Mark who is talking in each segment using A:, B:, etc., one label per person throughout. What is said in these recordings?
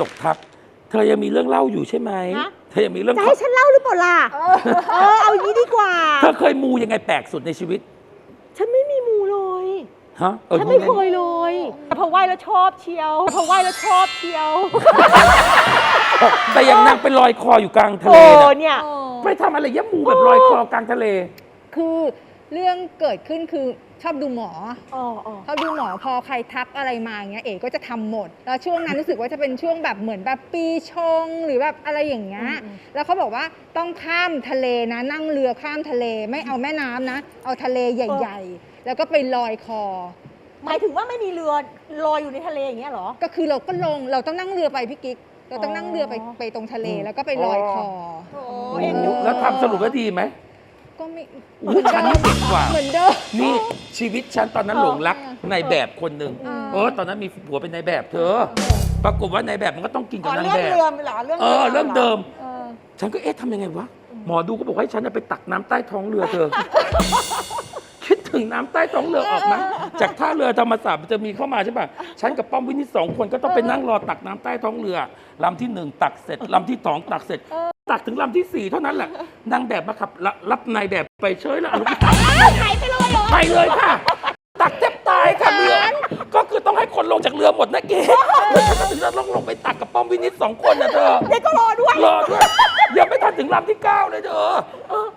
A: จกทับ เธอยังมีเรื่องเล่าอยู่ใช่ไหม
B: ฮะ
A: เธอยังมีเรื่อง
B: จะให้ฉันเล่าหรือเปล่าล่ะ เออ เอาอย่างนี้ดีกว่า
A: เธอเคยมูยังไงแปลกสุดในชีวิต
B: ฉันไม่มีมูเลย
A: ฮะออ
B: ฉันไม่เคยเลยพอไหว้แล้วชอบเชียว พอไหว้แล้วชอบเชียว
A: แต่ยังนั่งไปลอยคออยู่กลางทะเล
B: โอ้
A: น่ะ
B: เนี่ย
A: ไปทำอะไรยะมูแบบลอยคอกลางทะเล
C: คือ เรื่องเกิดขึ้นคือชอบดูหมอ
B: อ๋ออ๋อ
C: ชอบดูหมอพอใครทักอะไรมาอย่างเงี้ยเอ๋ก็จะทำหมด แล้วช่วงนั้นรู้สึกว่าจะเป็นช่วงแบบเหมือนแบบปีชงหรือแบบอะไรอย่างเงี้ย แล้วเขาบอกว่าต้องข้ามทะเลนะ นั่งเรือข้ามทะเลไม่เอาแม่น้ำนะ เอาทะเลใหญ่ๆ แล้วก็ไปลอยคอ
B: หมายถึงว่าไม่มีเรือลอยอยู่ในทะเลอย่างเงี้ยเหรอ
C: ก็คือเราก็ลงเราต้องนั่งเรือไปพี่กิ๊กเราต้องนั่งเรือไป
B: อ๋อ
C: ไปตรงทะเล
A: อืม
C: แล้วก็ไปลอยคอ
B: โอ้
A: โอ้โหแล้วทำสรุปว่าดีไหม
C: ก็ไม่
A: อุ๊ยฉันนี่เด็กกว่า
C: เหมือนเดิม
A: นี่ชีวิตฉันตอนนั้นหลงรักในแบบคนหนึ่ง
C: อ่า
A: เออ ตอนนั้นมีผัวเป็นนายแบบเธอ ปรากฏว่านายแบบมันก็ต้องกิน
B: อ๋
A: กับ
B: อนา
A: ง
B: เรื่อง
A: แบบ
B: เรือเหรอเรื่อง
A: เออ เรื่องเดิม
C: เออ
A: ฉันก็เอ๊ะทำยังไงวะ หมอดูก็บอกให้ฉันน่ะไปตักน้ำใต้ท้องเรือเธอ คิดถึงน้ำใต้ท้องเรือออกไหมจากท่าเรือธรรมศาสตร์มันจะมีเข้ามาใช่ป่ะ ฉันกับป้อมวินิจสองคนก็ต้องไปนั่งรอตักน้ำใต้ท้องเรือลำที่หนึ่งตักเสร็จลำที่สองตักเสร็จ ตักถึงลำที่สี่เท่านั้นแหละนางแบบมาขับรับรับนายแบบไปเฉยแล้วเอาลูก
B: หายไปเลยเหรอ
A: ไปเลยค่ะ ตักแทบตายค่ะเรือก็คือต้องให้คนลงจากเรือหมดนะเก๋แล้วฉันก็ถึงจะต้องลงไปตักกับป้อมวินิจสองคนนะเธอ
B: เด็กก็รอด้วย
A: รอด้วยยังไม่ทันถึงลำที่เก้าเลยเธอ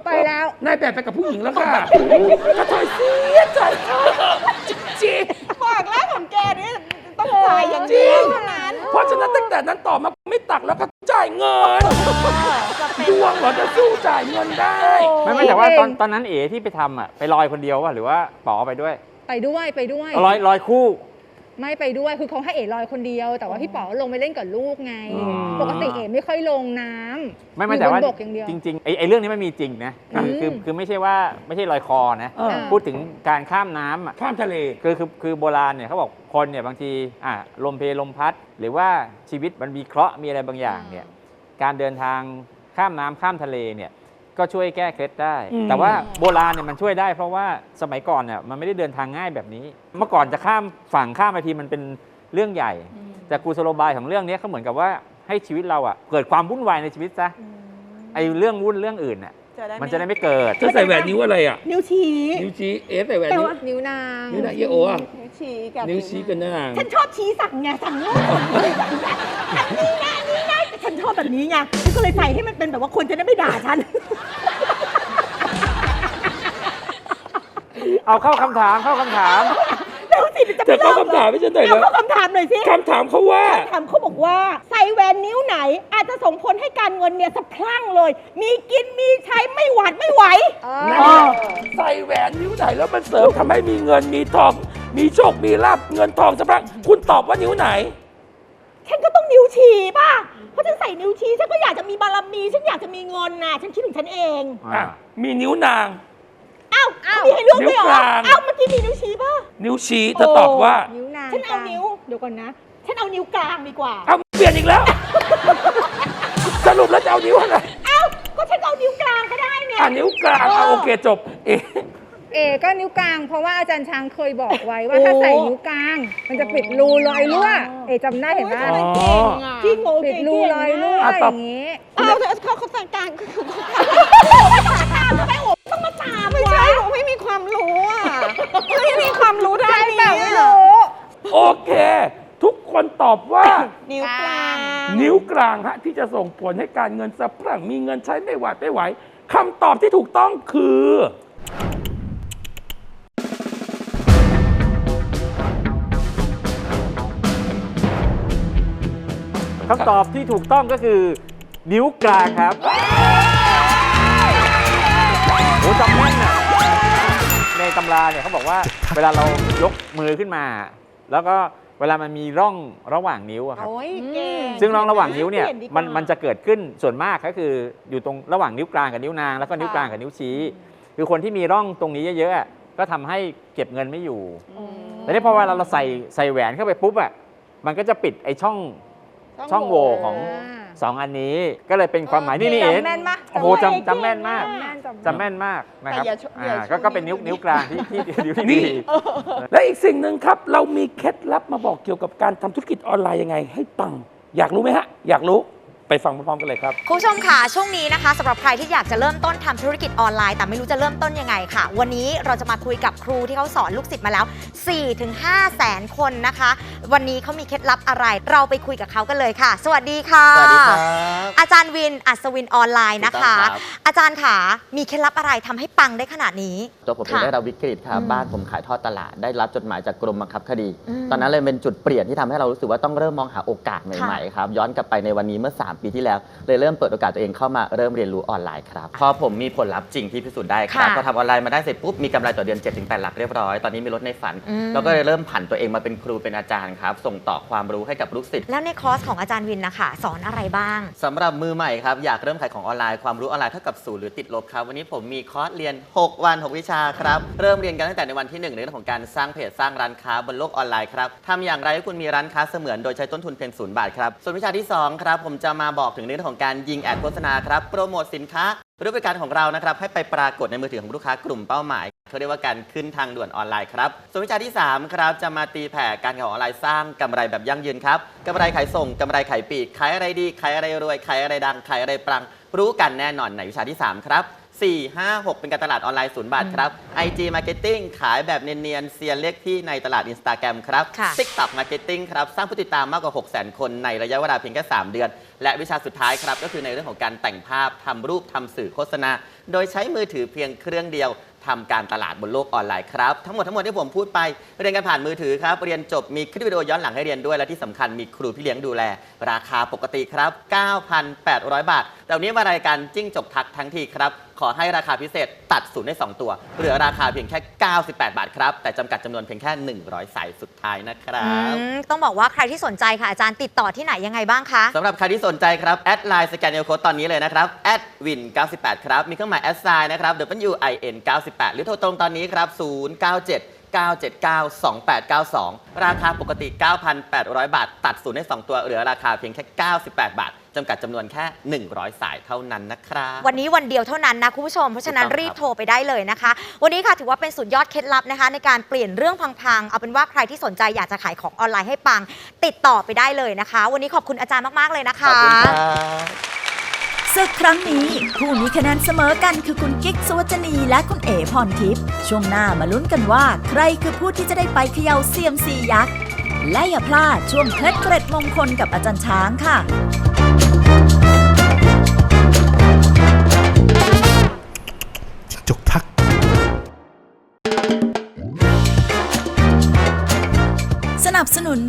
C: ไปแล้ว
A: นายแบบไปกับผู้หญิงแล้วค่ะกระเทยเสียใจจริง
B: ฝากร้านของแกนี่ต้องจ่ายอย่าง
A: จริ
B: เดียว
A: ง
B: เท่านั้น
A: เพราะฉะนั้นตั้งแต่นั้นต่อมาไม่ตักแล้วก็จ่ายเงิน
B: จะเป็น
A: ดวงเหรอจะสู้จ่ายเงินได้
D: ไม่ไม่แต่ว่า
C: เอง
D: ตอนตอนนั้นเอ๋ที่ไปทำอะไปลอยคนเดียววะหรือว่าป๋อไปด้วย
C: ไปด้วยไปด้วย
D: ลอยลอยคู่
C: ไม่ไปด้วยคือเขาให้เอ๋ลอยคนเดียว แต่ว่าพี่ป๋อลงไปเล่นกับลูกไง
D: อ๋อ
C: ปกติเอ๋ไม่ค่อยลงน้ำ
D: ไม่ไม่
C: อยู่
D: แต่
C: บ
D: ว่าน
C: บกอย่างเดียว
D: จริงๆไอ้ไอ้เรื่องนี้ไม่มีจริงนะคือคือ
C: อืม
D: คือไม่ใช่ว่าไม่ใช่ลอยคอนะ
A: เออ
D: พูดถึงการข้ามน้ำอะ
A: ข้ามทะเล
D: คือคือคือโบราณเนี่ยเขาบอกคนเนี่ยบางทีอะลมเพลลมพัด หรือว่าชีวิตมันมีเคราะห์มีอะไรบางอย่างเนี่ยการเดินทางข้ามน้ำข้ามทะเลเนี่ย ก็ช่วยแก้เคล็ดได้
A: อืม
D: แต่ว่าโบราณเนี่ยมันช่วยได้ เพราะว่าสมัยก่อนเนี่ยมันไม่ได้เดินทางง่ายแบบนี้ เมื่อก่อนจะข้ามฝั่งข้ามไปทีมันเป็นเรื่องใหญ่แต่กุศโลบายของเรื่องนี้เขาเหมือนกับว่าให้ชีวิตเราอะเกิดความวุ่นวายในชีวิตซะไอ้เรื่องวุ่นเรื่องอื่นอะมันจะได้ไม่เกิด
A: เธอใส่แหวนนิ้วอะไรอะ
B: นิ้วชี้
A: นิ้วชี้เอฟใส่แหวน
B: แต่
A: นิ้ว
B: ว่า
C: นิ้วนาง
A: นิ้วนางเยโออะ
B: นิ้วชี้กับ
A: นิ้วชี้กันหน้า
B: ฉันชอบชี้สั่งไงสั่งโน้นนี่นะนี่นะ ฉันชอบแบบนี้ไงฉันก็เลยใส่ให้มันเป็นแบบว่าคนจะได้ไม่ด่าฉัน
D: เอาเข้าคำถามเข้าคำถาม
B: เดี๋ยวสิจะ
A: เธอเข้าคำถามไม่ใช่หน่อย
B: เดี๋ยว
A: แล้ว
B: เข้าคำถามหน่อยสิ
A: คำถามเขาว่า
B: คำถามเขาบอกว่าใส่แหวนนิ้วไหน อาจจะส่งผลให้การเงินเนี่ยสะพรั่งเลย มีกินมีใช้ไม่หวาดไม่ไหว
A: นั่นไงใส่แหวนนิ้วไหนแล้วมันเสริมทำให้มีเงินมีทอง มีโชค มีลาบเงินทองสะพรั่งคุณตอบว่านิ้วไหน
B: ฉันก็ต้องนิ้วชี้ป่ะ เพราะฉันใส่นิ้วชี้ ฉันก็อยากจะมีบารมี ฉันอยากจะมีเงินน่ะ ฉันคิดถึงฉันเอง
A: อะมีนิ้วนาง
B: อ้าวเขามีให้เลือกด้วยเหร
A: นิ้ว
B: อก
A: ลาง
B: อ้าวเมื่อกี้มีนิ้วชี้ป่ะ
A: นิ้วชี้เธอตอบว่า
C: นิ้วนาง
B: ฉันเอานิ้ว เดี๋ยวก่อนนะ ฉันเอานิ้วกลางดีกว่า
A: เอาเปลี่ยนอีกแล้ว สรุปแล้วจะเอานิ้วอะไร
B: เอ้า ก็ฉันเอานิ้วกลางก็ได้ไง
A: อะนิ้วกลางเอาโอเคจบ เอ๊ะ
C: เอ๋ก็นิ้วกลาง เพราะว่าอาจารย์ช้างเคยบอกไว้ว่าถ้าใส่นิ้วกลาง มันจะปิดรูรอยรั่วเอ๋จำได้เห็นไหม
A: อ๋อ
B: จริงโง่
C: ปิดรูรอยรั่ว
A: อะ
C: อ
A: ตอบ
C: ย่างงี้
B: เอาเขาเขาใส่กลางก็คือตามทำไมโอ้ต้องมาตามไม่ใช่ผมไม่มีความรู้อะไม่มีความรู้ด้านนี้
C: แบบไม่รู้
A: โอเค ทุกคนตอบว่า
B: นิ้วกลาง
A: นิ้วกลางฮะ ที่จะส่งผลให้การเงินสะพรั่งมีเงินใช้ไม่หวาดไม่ไหวคำตอบที่ถูกต้องคือ
D: คำตอบที่ถูกต้องก็คือ นิ้วกลางครับโอ้จำแม่นอะในตำราเนี่ยเขาบอกว่าเวลาเรายกมือขึ้นมา แล้วก็เวลามันมีร่องระหว่างนิ้วอะครับ
B: โอ้ยเก่ง
D: ซึ่งร่องระหว่างนิ้วเนี่ย
B: ปลี่ดีกว่า
D: มันมันจะเกิดขึ้นส่วนมากก็คืออยู่ตรงระหว่างนิ้วกลางกับนิ้วนางแล้วก็นิ้วกลางกับนิ้วชี้ คือคนที่มีร่องตรงนี้เยอะๆอะก็ทำให้เก็บเงินไม่อยู่แต่นี่พอเวลาเราใส่ใส่แหวนเข้าไปปุ๊บอะมันก็จะปิดไอ้ช่อง ช่องโหว่ของสองอันนี้ก็เลยเป็นความหมายนี่นี่เอง
C: จำแม่นปะ
D: โอ้โหจำจำแม่นมาก
C: จำแม่นจำ
D: จำแม่นมากนะครับ
B: แต่อย่าชอย่า
D: อ่า
B: ชู
D: ก็ก็เป็น
B: นิ้
D: นิ้
B: ว
D: วนิ้วกลางที่ที่ที่ที่
A: นี่
D: ดี
A: และอีกสิ่งหนึ่งครับ เรามีเคล็ดลับมาบอกเกี่ยวกับการทำธุรกิจออนไลน์ยังไง ให้ปัง อยากรู้ไหมฮะ อยากรู้ ไปฟังพร้อมๆกันเลยครับ
E: คุณผู้ชมค่ะช่วงนี้นะคะสำหรับใครที่อยากจะเริ่มต้นทำธุรกิจออนไลน์ แต่ไม่รู้จะเริ่มต้นยังไงค่ะ วันนี้เราจะมาคุยกับครูที่เขาสอนลูกศิษย์มาแล้ว 4-5แสนคนนะคะ วันนี้เขามีเคล็ดลับอะไร เราไปคุยกับเขากันเลยค่ะ สวัสดีค่ะ
F: สวัสดีครับ
E: อาจารย์วินอัศวินออนไลน์นะคะ
F: ถูกต้องครับ
E: อาจารย์ค่ะมีเคล็ดลับอะไรทำให้ปังได้ขนาดนี้
F: ตัวผมเอง
E: ค่ะ
F: ได้รับวิกฤตครับ
E: อืม
F: บ้านผมขายทอดตลาดได้รับจดหมายจากกรมบังคับคดี
E: อืม
F: ตอนนั้นเลยเป็นจุดเปลี่ยนที่ทำให้เรารู้สึกว่าต้องเริ่มมองหาโอกาสใหม่
E: ค่ะ
F: ๆครับย้อนกลับไปในวันนี้เมื่อ3 ปีที่แล้ว เลยเริ่มเปิดโอกาสตัวเองเข้ามาเริ่มเรียนรู้ออนไลน์ครับพอผมมีผลลัพธ์จริงที่พิสูจน์ได้ครับ
E: ค่ะ
F: พอทำออนไลน์มาได้เสร็จปุ๊บมีกำไรต่อเดือน7-8หลักเรียบร้อยตอนนี้มีรถในฝัน
E: อืม
F: แล้วก็เลยเริ่มผันตัวเองมาเป็นครูเป็นอาจารย์ครับส่งต่อความรู้ให้กับลูกศิษย์
E: แล้วในคอร์สของอาจารย์วินนะคะสอนอะไรบ้าง
F: สำหรับมือใหม่ครับ อยากเริ่มขายของออนไลน์ความรู้ออนไลน์เท่ากับศูนย์หรือติดลบครับ วันนี้ผมมีคอร์สเรียน 6 วัน 6 วิชาครับ เริ่มเรียนกันตั้งแต่ในวันที่ 1 ในเรื่องของการสร้างเพจสร้างร้านค้าบนโลกออนไลน์ครับทำอย่างไรให้คุณมีร้านค้าเสมือนโดยใช้ต้นทุนเพียงศูนย์บาทครับ ส่วนวิชาที่ 2 ครับ ผมจะมาาบอกถึงเรื่องของการยิงแอดโฆษณาครับโปรโมทสินค้าหรือบริการของเรานะครับให้ไปปรากฏในมือถือของลูกค้ากลุ่มเป้าหมายเขาเรียกว่าการขึ้นทางด่วนออนไลน์ครับส่วนวิชาที่ 3 ครับจะมาตีแผ่การขายออนไลน์สร้างกำไรแบบยั่งยืนครับกำไรขายส่งกำไรขายปลีกขายอะไรดีขายอะไรรวยขายอะไรดังขายอะไรปรัง รู้กันแน่นอนในวิชาที่ 3 ครับ 4 5 6 เป็นการตลาดออนไลน์ศูนย์บาทครับ IG Marketing ขายแบบเนียนๆเซียนเล็กที่ในตลาด Instagram ครับ
E: ค่ะ
F: TikTok Marketing ครับ สร้างผู้ติดตามมากกว่า600,000 คนในระยะเวลาเพียงแค่ 3 เดือน และวิชาสุดท้ายครับ ก็คือในเรื่องของการแต่งภาพทำรูปทำสื่อโฆษณา โดยใช้มือถือเพียงเครื่องเดียวทำการตลาดบนโลกออนไลน์ครับ ทั้งหมดทั้งหมดที่ผมพูดไป เรียนกันผ่านมือถือครับเรียนจบมีคลิปวิดีโอย้อนหลังให้เรียนด้วยและที่สำคัญมีครูพี่เลี้ยงดูแล ราคาปกติครับ 9,800 บาท แต่วันนี้มารายการจิ้งจกทักทั้งทีครับ ขอให้ราคาพิเศษตัดศูนย์ได้ 2 ตัว เหลือราคาเพียงแค่ 98 บาทครับ แต่จำกัดจำนวนเพียงแค่ 100 สายสุดท้ายนะครับ
E: อืมต้องบอกว่าใครที่สนใจค่ะอาจารย์ติดต่อที่ไหนยังไงบ้างคะ
F: สำหรับใครที่สนใจครับ แอดไลน์สแกนเอลโคดตอนนี้เลยนะครับแอดวิน98 ครับ มีเครื่องหมายแอดไซน์นะครับ W I N 98 หรือโทรตรงตอนนี้ครับ 097 979 2892 ราคาปกติ 9,800 บาท ตัดศูนย์ได้2 ตัวเหลือราคาเพียงแค่ 98 บาทจำกัดจำนวนแค่ 100 สายเท่านั้นนะครับ
E: วันนี้วันเดียวเท่านั้นนะคุณผู้ชม เพราะฉะนั้น
F: ถูกต้องครับ
E: รีบโทรไปได้เลยนะคะ วันนี้ค่ะถือว่าเป็นสุดยอดเคล็ดลับนะคะ ในการเปลี่ยนเรื่องพังๆ เอาเป็นว่าใครที่สนใจอยากจะขายของออนไลน์ให้ปัง ติดต่อไปได้เลยนะคะ วันนี้ขอบคุณอาจารย์มากๆเลยนะ
F: ข
E: คะ
F: อบคุณครับ
G: ศึกครั้งนี้ ผู้มีคะแนนเสมอกันคือคุณกิ๊กสวัจนีและคุณเอ๋พรทิพย์ช่วงหน้ามาลุ้นกันว่า ใครคือผู้ที่จะได้ไปเขย่าเซียมซียักษ์และอย่าพลาดช่วงเคล็ดเกร็ดมงคลกับอาจารย์ช้างค่ะ
H: จกทัก
G: สนับสนุน